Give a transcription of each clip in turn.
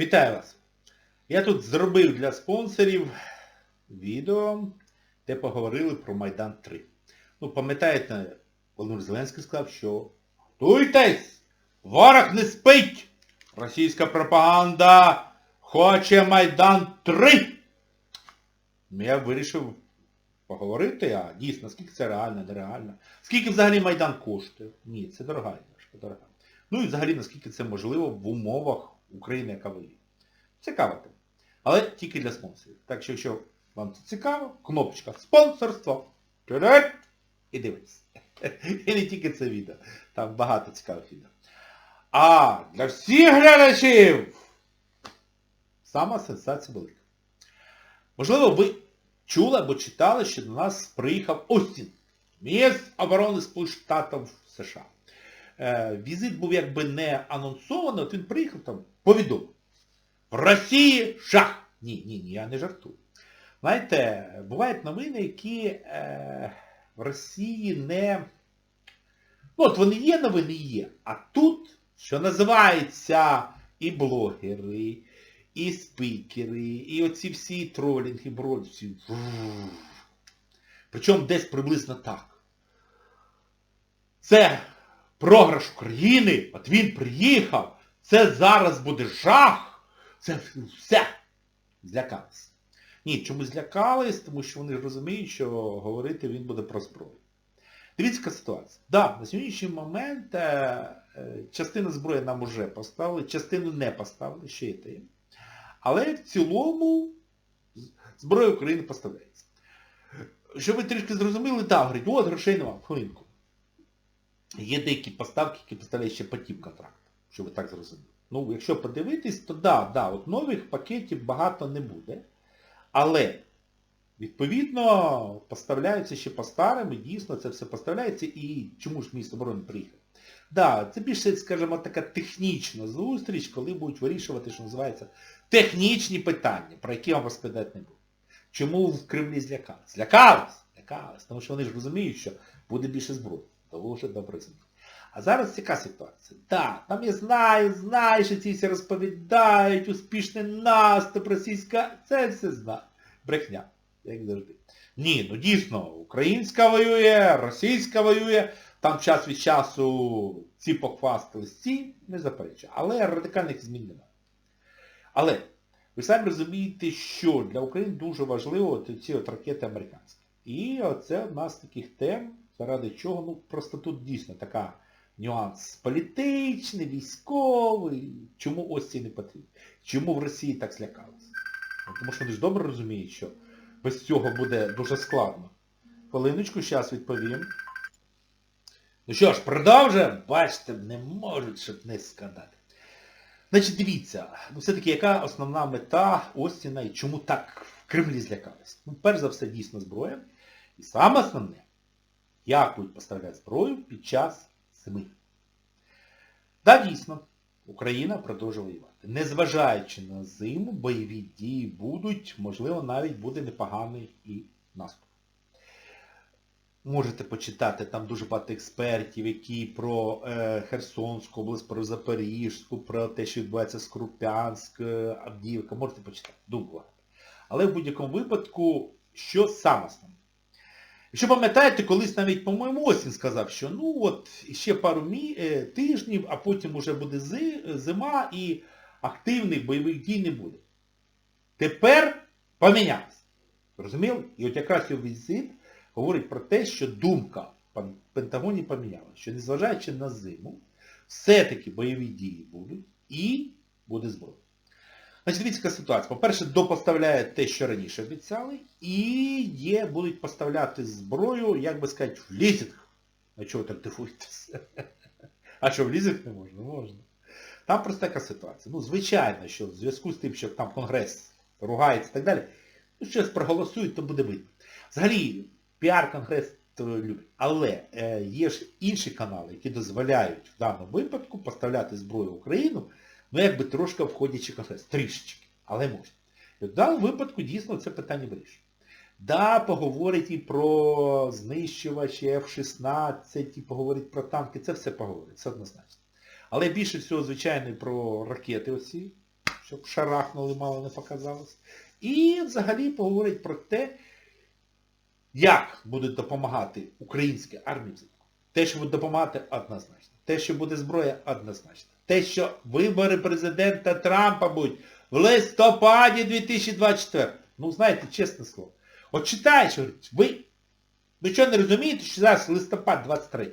Вітаю вас! Я тут зробив для спонсорів відео, де поговорили про Майдан 3. Ну, пам'ятаєте, Володимир Зеленський сказав, що готуйтесь! Ворог не спить! Російська пропаганда хоче Майдан 3! Ну, я вирішив поговорити, а дійсно, скільки це реально, нереально. Скільки взагалі Майдан коштує? Ні, це дорога дорога. Ну і взагалі, наскільки це можливо в умовах України, яка воює. Цікаво тема. Але тільки для спонсорів. Так що, якщо вам це цікаво, кнопочка спонсорство. І дивитесь. І не тільки це відео. Там багато цікавих відео. А для всіх глядачів сама сенсація велика. Можливо, ви чули або читали, що до нас приїхав Остін, міністр оборони Сполучених Штатів США. Е, візит був якби не анонсований, от він приїхав там, повідомив. В Росії шах! Ні, ні, ні, я не жартую. Знаєте, бувають новини, які е, в Росії не... Ну, от вони є, новини є. А тут, що називається, і блогери, і спікери, і оці всі тролінги, броді, всі. Причому десь приблизно так. Це програш України, от він приїхав, це зараз буде жах, це все. Злякались. Ні, чому злякались? Тому що вони розуміють, що говорити він буде про зброю. Дивіться, яка ситуація. Так, да, на сьогоднішній момент е, е, частину зброї нам вже поставили, частину не поставили, ще є те. Але в цілому зброя України поставляється. Щоб ви трішки зрозуміли, так, говорить, от грошей нема, хвилинку. Є деякі поставки, які поставляють ще по тіп контракту, щоб ви так зрозуміли. Ну, якщо подивитись, то да, да, от нових пакетів багато не буде. Але, відповідно, поставляються ще по старим, і дійсно це все поставляється. І чому ж місто оборони приїхав? Да, це більше, скажімо, така технічна зустріч, коли будуть вирішувати, що називається, технічні питання, про які вам розповідати не буду. Чому в Кремлі злякались? Злякались! Злякались, тому що вони ж розуміють, що буде більше зброї. Дуже добре знають. А зараз яка ситуація? Так, там я знаю, знаю, що ці всі розповідають, успішний наступ, російська, це все знаю. Брехня, як завжди. Ні, ну дійсно, українська воює, російська воює, там час від часу ці похвастались, ці не заперечують. Але радикальних змін немає. Але ви самі розумієте, що для України дуже важливо ці от ракети американські. І це одна з таких тем, заради чого, ну просто тут дійсно така нюанс політичний, військовий. Чому ось ці не потрібні? Чому в Росії так злякалися? Ну, тому що вони ж добре розуміють, що без цього буде дуже складно. Хвилиночку, зараз відповім. Ну що ж, продовжуємо? Бачите, не можуть, щоб не скандати. Значить, дивіться, ну все-таки яка основна мета Остіна і чому так в Кремлі злякались? Ну, перш за все, дійсно зброя. І саме основне, як будуть поставляти зброю під час зими. Так, да, дійсно, Україна продовжує воювати. Незважаючи на зиму, бойові дії будуть, можливо, навіть буде непоганий і наступ. Можете почитати, там дуже багато експертів, які про е, Херсонську область, про Запоріжську, про те, що відбувається з Крупянськ, Авдіївка, можете почитати, дуже багато. Але в будь-якому випадку, що саме основне? Якщо пам'ятаєте, колись навіть, по-моєму, Осін сказав, що ну от ще пару мі... тижнів, а потім вже буде зима і активних бойових дій не буде. Тепер помінялось. Розуміли? І от якраз його візит говорить про те, що думка в Пентагоні помінялася, що незважаючи на зиму, все-таки бойові дії будуть і буде зброя. Значить, дивіться, яка ситуація. По-перше, допоставляють те, що раніше обіцяли, і є, будуть поставляти зброю, як би сказати, в лізинг. А чого так дивуєтеся? А що, в лізинг не можна? Можна. Там просто така ситуація. Ну, звичайно, що в зв'язку з тим, що там Конгрес ругається і так далі, ну, щось проголосують, то буде видно. Взагалі, піар-конгрес любить. Але е, є ж інші канали, які дозволяють в даному випадку поставляти зброю в Україну, ну якби трошки входячи конгрес. Трішечки. Але можна. І в даному випадку дійсно це питання вирішує. Да, поговорить і про знищувачі F-16, і поговорить про танки, це все поговорить, це однозначно. Але більше всього, звичайно, про ракети оці, щоб шарахнули, мало не показалось. І взагалі поговорить про те, як буде допомагати українській армії. Те, що буде допомагати, однозначно. Те, що буде зброя, однозначно. Те, що вибори президента Трампа будуть в листопаді 2024. Ну, знаєте, чесне слово. От читаєш, говорить, ви, ви що не розумієте, що зараз листопад 23?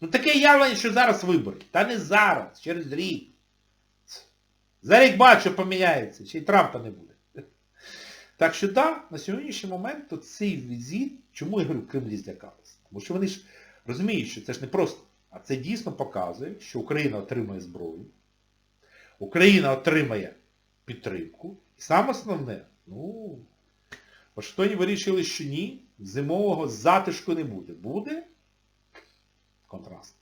Ну таке явлення, що зараз вибори. Та не зараз, через рік. За рік бачу, поміняється, ще й Трампа не буде. Так що так, на сьогоднішній момент то цей візит, чому я говорю, Кремлі злякалися? Тому що вони ж розуміють, що це ж не просто. А це дійсно показує, що Україна отримує зброю, Україна отримає підтримку. І саме основне, ну, Вашингтоні вирішили, що ні, зимового затишку не буде. Буде контраст.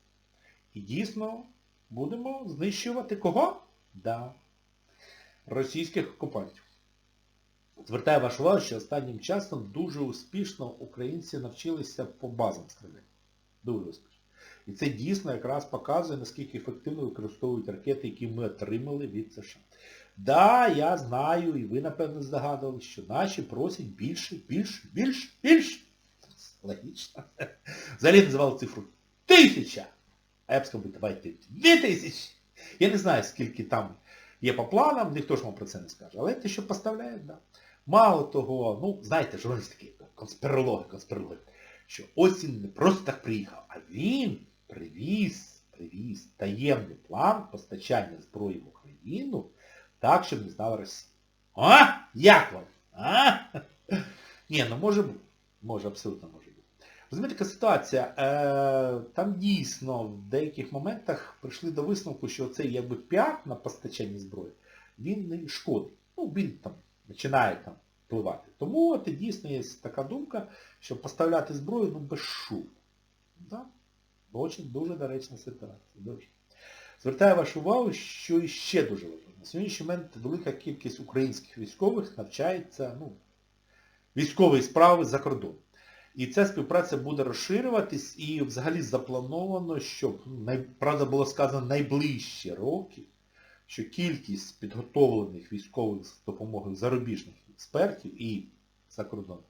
І дійсно будемо знищувати кого? Да. Російських окупантів. Звертаю вашу увагу, що останнім часом дуже успішно українці навчилися по базам стріляти. Дуже успішно. І це дійсно якраз показує, наскільки ефективно використовують ракети, які ми отримали від США. Да, я знаю, і ви, напевно, здогадувалися, що наші просять більше, більше, більше, більше. Логічно. Взагалі називали цифру тисяча. А я б сказав, давайте дві тисячі. Я не знаю, скільки там є по планам, ніхто ж вам про це не скаже. Але те, що поставляють, да. Мало того, ну, знаєте, журналісти такі, конспірологи, конспірологи, що Остін не просто так приїхав, а він привіз, привіз таємний план постачання зброї в Україну так, щоб не знала Росія. А? Як вам? А? Ні, ну може бути. Може, абсолютно може бути. Розумієте, така ситуація. Е, там дійсно в деяких моментах прийшли до висновку, що цей якби піар на постачання зброї, він не шкодить. Ну, він там починає там впливати. Тому от дійсно є така думка, що поставляти зброю ну, без шуму. Да? Дуже, дуже доречна ситуація. Дуже. Звертаю вашу увагу, що ще дуже важливо. На сьогоднішній момент велика кількість українських військових навчається ну, військової справи за кордоном. І ця співпраця буде розширюватись і взагалі заплановано, щоб, правда було сказано, найближчі роки, що кількість підготовлених військових з допомогою зарубіжних експертів і за кордоном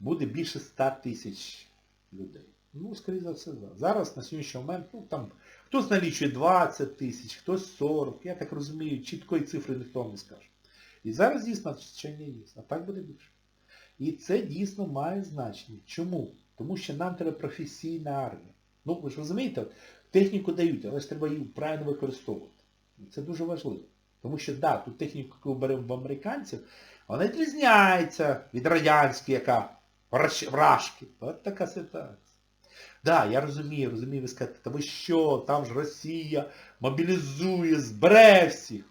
буде більше 100 тисяч людей. Ну, скоріше за все. Зараз на сьогоднішній момент, ну там, хтось налічує 20 тисяч, хтось 40, я так розумію, чіткої цифри ніхто вам не скаже. І зараз дійсно навчання є, а так буде більше. І це дійсно має значення. Чому? Тому що нам треба професійна армія. Ну, ви ж розумієте, техніку дають, але ж треба її правильно використовувати. Це дуже важливо. Тому що, так, да, ту техніку, яку беремо в американців, вона відрізняється від радянської, яка вражки. От така ситуація. Да, я розумію, розумію, ви скажете, та ви що, там ж Росія мобілізує, збере всіх.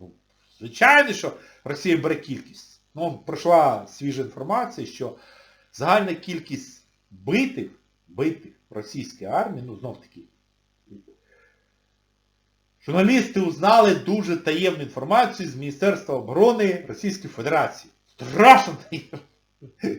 Ну, звичайно, що Росія бере кількість. Ну, пройшла свіжа інформація, що загальна кількість битих, битих в російській армії, ну знов таки, журналісти узнали дуже таємну інформацію з Міністерства оборони Російської Федерації. Страшно таємно.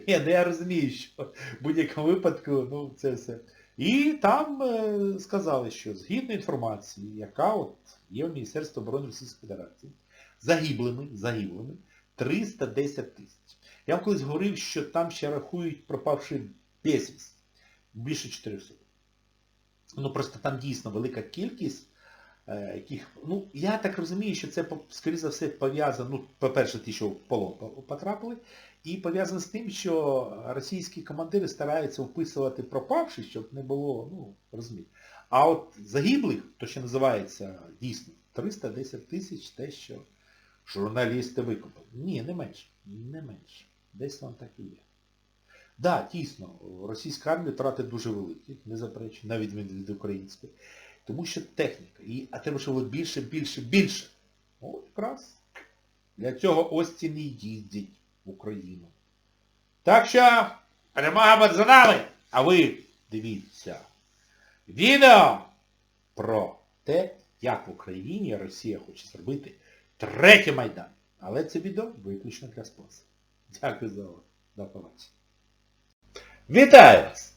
Ні, ну я розумію, що в будь-якому випадку, ну, це все. І там е, сказали, що згідно інформації, яка от є в Міністерстві оборони Російської Федерації, загиблими, загиблими 310 тисяч. Я вам колись говорив, що там ще рахують пропавши безвість. Більше 400. Ну просто там дійсно велика кількість, яких... Ну, я так розумію, що це, скоріше за все, пов'язано, ну, по-перше, ті, що в полон потрапили, і пов'язано з тим, що російські командири стараються вписувати пропавших, щоб не було, ну, розумієте. А от загиблих, то що називається дійсно 310 тисяч, те, що журналісти викопали. Ні, не менше. Не менше. Десь там так і є. Так, да, дійсно, російська армія втрати дуже великі, не заперечую, навіть від української. Тому що техніка. І, а треба, щоб більше, більше, більше. От якраз. Для цього Остін і їздять в Україну. Так що, перемога за нами! А ви дивіться відео про те, як в Україні Росія хоче зробити третій Майдан. Але це відео виключно для спонсорів. Дякую за увагу. До побачення. Вітаю вас!